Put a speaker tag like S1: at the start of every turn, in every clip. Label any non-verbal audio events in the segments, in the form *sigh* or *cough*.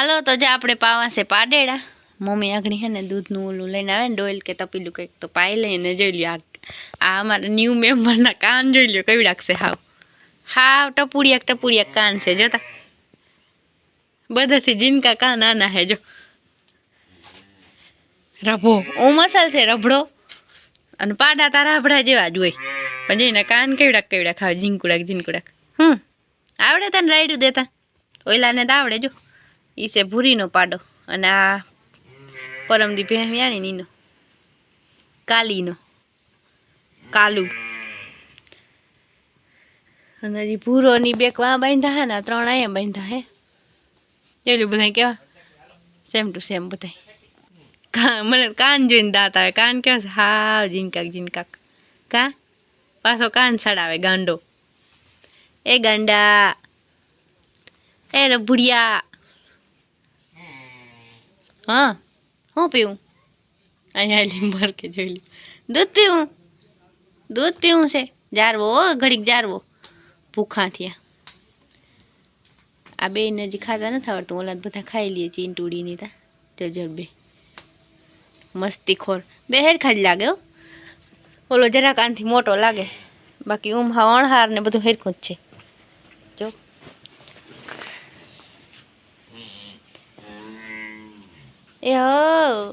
S1: હાલો, તો જે આપણે પાવાશે પાડેડા. મમ્મી આગળ હે ને દૂધનું ઓલું લઈને આવે ને ડોઈલ કે તપીલું કંઈક, તો પાઈ લઈને જોઈ લ્યો આ અમારા ન્યૂ મેમ્બરના કાન જોઈ લ્યો, કેવી રાખશે હાવ. હાવ ટપુડિયા ટપુડિયા કાન છે જોતા બધાથી જીનકા કાન આના હે જો. રભો. ઓ મસાલ છે, રભડો. અને પાડા તારા રભડા જેવા જ હોય. પણ એના કાન કેવડાક કેવડાક ખાવ ઝીંકુડાક ઝીંકુડાક હમ, આવડે તને રાયડું દેતા. ઓઈલાને તો આવડે, જો. ઈ છે ભૂરીનો પાડો અને આ પરમદી ભેમિયાણી નીનો. કાલીનો. કાલુ. અને હજી ભૂરોની બે વા બાંધા હે ને ત્રણ અહીંયા બાંધા હે. એટલું બધા કેવા? સેમ ટુ સેમ બધા મને કાન જોઈને દાંત આવે. કાન કેવા છે? હા જીનકાક જીનકાક કા? પાછો કાન સડાવે ગાંડો. એ ગાંડા. એ રભુડિયા હા હું પીવું અહીંયા લીંબર કે જોઈ લ્યો દૂધ પીવું દૂધ પીવું છે જારવો હો, ઘડીક જારવો ભૂખા થયા આ બે ને હજી ખાતા નથી આવડતું ઓલા તો બધા ખાઈ લઈએ ચીંટુડી ની તા જજર બે મસ્તી ખોર બે હેર ખાલી લાગે હો ઓલો જરાક આનથી મોટો લાગે બાકી ઉમ હા અણહાર ને બધું હેરખું જ છે જો એ હો,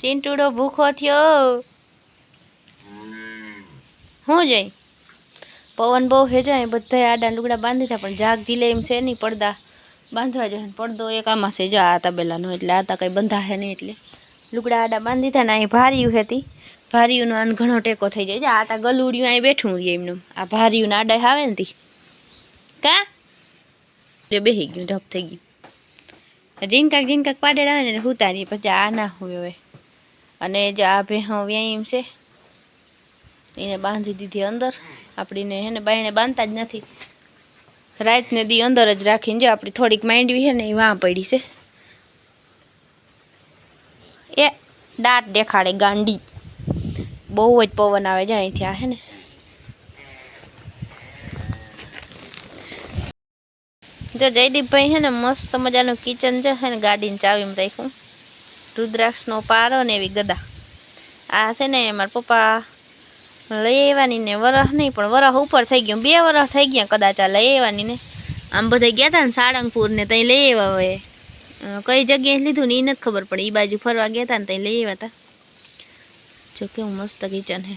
S1: ચિંટુડો ભૂખો થયો હું. જઈ? પવન બહુ હેજો એ બધા આડા લુગડા બાંધી પણ જાગ જીલે એમ છે નહીં પડદા. બાંધવા જાય પડદો એક આમાં છે, જો આ તબેલાનો એટલે આ તા કંઈ બંધા હે નહીં એટલે. લુગડા આડા બાંધી ને અહીં ભાર્યું હતી. ભાર્યુંનો આને ઘણો ટેકો થઈ જાય. આ તા ગલુડિયું અહીં બેઠું રહીએ એમનું. આ ભાર્યું આડા આવે ને તી. કા? જે બેહી ગયું, ઢપ થઈ ગયું. જીનકાક જીનકાક પાડેલા હોય ને હુતારી પછી આ ના હોય હવે. અને જે આ ભેહો વ્યાયામ છે, એને બાંધી દીધી અંદર. આપણીને હે ને બાયણે બાંધતા જ નથી. રાતને દી અંદર જ રાખીને જો આપણી થોડીક માંડવી છે ને એ વાં પડી છે. એ દાંત દેખાડે ગાંડી. બહુ જ પવન આવે છે અહીંથી આ હે ને. જો જયદીપભાઈ છે ને મસ્ત મજાનું કિચન છે ને ગાડીને ચાવીમાં રાખ્યું. રુદ્રાક્ષનો પારો ને એવી ગદા. આ છે ને મારા પપ્પા લઈ આવવાની ને વરહ નહીં, પણ વરહ ઉપર થઈ ગયું. બે વરહ થઈ ગયા કદાચ આ લઈ આવવાની ને. આમ બધા ગયા હતા ને સાળંગપુર ને ત્યાં લઈ આવ્યા હોય કઈ જગ્યાએ લીધું ને એ નથી ખબર પડે. એ બાજુ ફરવા ગયા હતા ને ત્યાં લઈ આવ્યા હતા જો કેવું મસ્ત કિચન હે.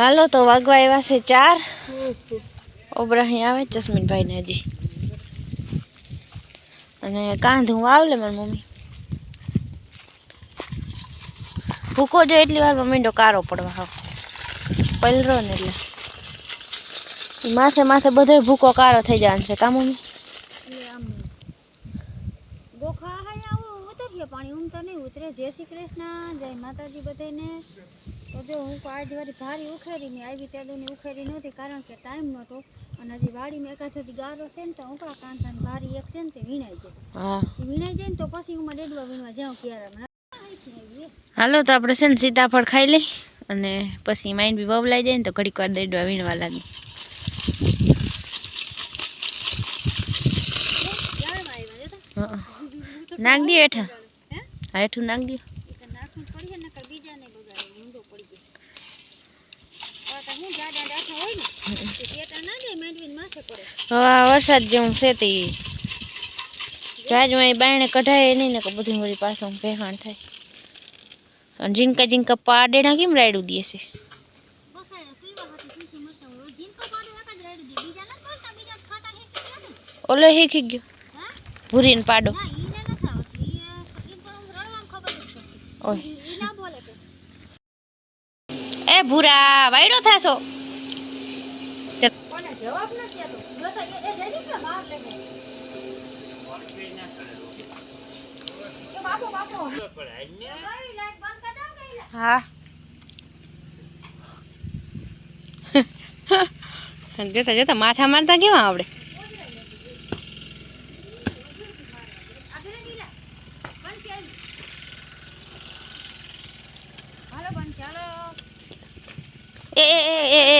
S1: હાલો, તો વાગવા એવા છે ચાર. ઓબરા અહીં આવે જસ્મીનભાઈ ને હજી. અને કાંધું આવલે મારી મમ્મી? ભૂકો જો એટલી વારમાં મીંડો કારો પડવા હાવ. પલરો ને એટલે. માથે માથે બધો ભૂકો કારો થઈ જવાનો છે, કા મમ્મી?
S2: પાણી ઉમતો નહીં ઉતરે. જય શ્રી કૃષ્ણ, જય માતાજી બધાને તો જો હું આજ વારી ભારી ઉખેરી ને આવી તેડુની ઉખેરી નહોતી કારણ કે ટાઈમ નહોતો. અને હજી વાડીમાં એકાદ સુધી ગારો છે ને તો ઉપરા કાંઠા ભારી એક છે ને તે વીણાઈ જાય. વીણાઈ જાય ને તો પછી હું ડેડવા વીણવા જાઉં ક્યારે?
S1: હાલો તો આપણે છે ને સીતાફળ ખાઈ લઈ અને પછી માઇન્ડ બી બબલાઈ જાય ને તો ઘડીક વાર દેડવા વીણવા લાગે. નાખ દે હેઠા. હા હેઠું નાખ દો. હવે આ વરસાદ જેવું છે તે જાજમાં બાયણે કઢાય નહીં ને કે બધું વળી પાછું ભેહાણ થાય અને જીનકા જીનકા પાડેના કેમ રાયડું દે છે
S2: બસાય પીવા હાથે પીસી મરતા હોય જીનકો પાડે એક જ રેડી દે બીજા ના બોલતા બીજા ખાતા હે કે ને
S1: ઓલો શીખી ગયો
S2: હા
S1: ભૂરીને પાડો
S2: ના ઈને ન ખાવત ઈ ઈ પણ રડવામાં ખબર જ પડતી
S1: ઓય બંધ વાયડો
S2: ગઈ
S1: હા. *laughs* જોતા જોતા માથા મારતા કેવા આવડે
S2: આગળ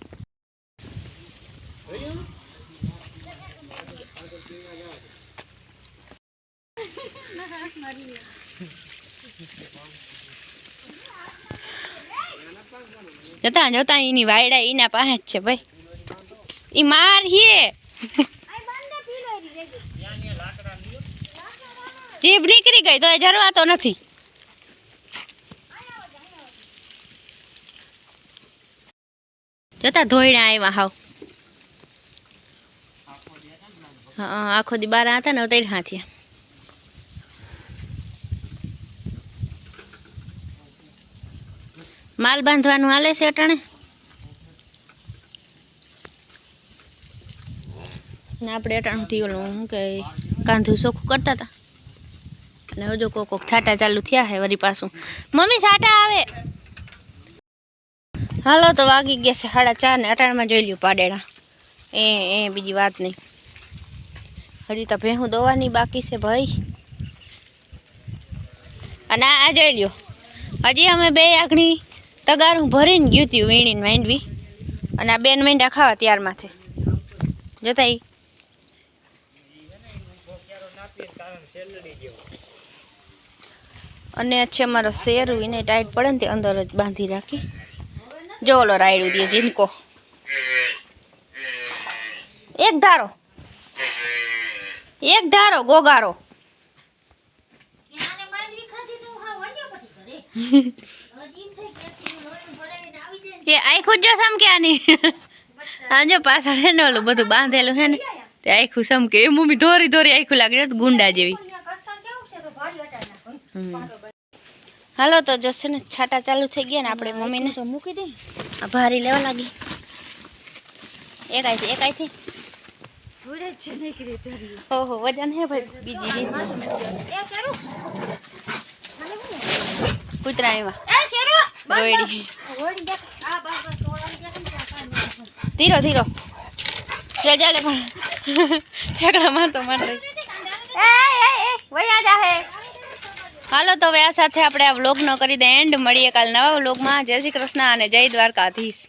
S2: *laughs*
S1: જતા જતા, એની વાયડા એના પાસે જ છે ભાઈ. ઈ માર હે. *laughs* જીભ નીકળી ગઈ તો એ જરવાતો નથી. જોતા ધોઈડા આવ્યા હાવ. હા આખો દી બાર હતા ને તૈયાર હાથિયા માલ બાંધવાનું હાલે છે અટાણે? ને આપણે અટાણુંથી ઓલું શું કે કાંધું ચોખ્ખું કરતા હતા. અને હજુ કોક કોક છાટા ચાલુ થયા હે વળી પાછું. મમ્મી, છાટા આવે. હાલો, તો વાગી ગયા છે સાડા ચાર ને અટાણમાં જોઈ લ્યું પાડેડા. એ એ, બીજી વાત નહીં. હજી તો ભેહું દોવાની બાકી છે ભાઈ. અને આ આ જોઈ લ્યો. હજી અમે બે આગણી તગારું ભરીને ગયું હતું વીણીને માંડવી. અને આ બેન માંડ્યા ખાવા ત્યારમાંથી. ઈ. અને છે અમારો શેર, એને ટાઈટ પડે ને તે અંદર જ બાંધી રાખી. જો ઓલો રાયડું દે જીનકો એક ધારો. એક ધારો, ગોગારો
S2: આને માંડવી ખાધી તો હા વણ્યા પછી કરે હજી થઈ ગયા તું લોહી ભરાઈને આવી જાય
S1: એ આખું જો સમક્યાની આમ જો પાછળ હેને ઓલું બધું બાંધેલું હેને તે આખું સમકે એ મમ્મી ધોરી ધોરી આખું લાગે ગુંડા જેવી. હાલો તો જશે ને છાટા ચાલુ થઈ ગયા ને આપણે મમ્મીને
S2: તો મૂકી દે
S1: આ ભારી લેવા લાગી એકાઈથી એકાઈથી ઓહો વજન હે ભાઈ બીજી
S2: ને?
S1: કૂતરા એવા રોયડી. ધીરો ધીરો. ચાલ ચાલે પણ. ઠેકડા મારતો મારતો. વયા જા હાલો તો હવે આ સાથે આપણે આ વ્લોગનો કરી દે એન્ડ મળીએ કાલ નવા વ્લોગમાં જય શ્રી કૃષ્ણ અને જય દ્વારકાધીશ.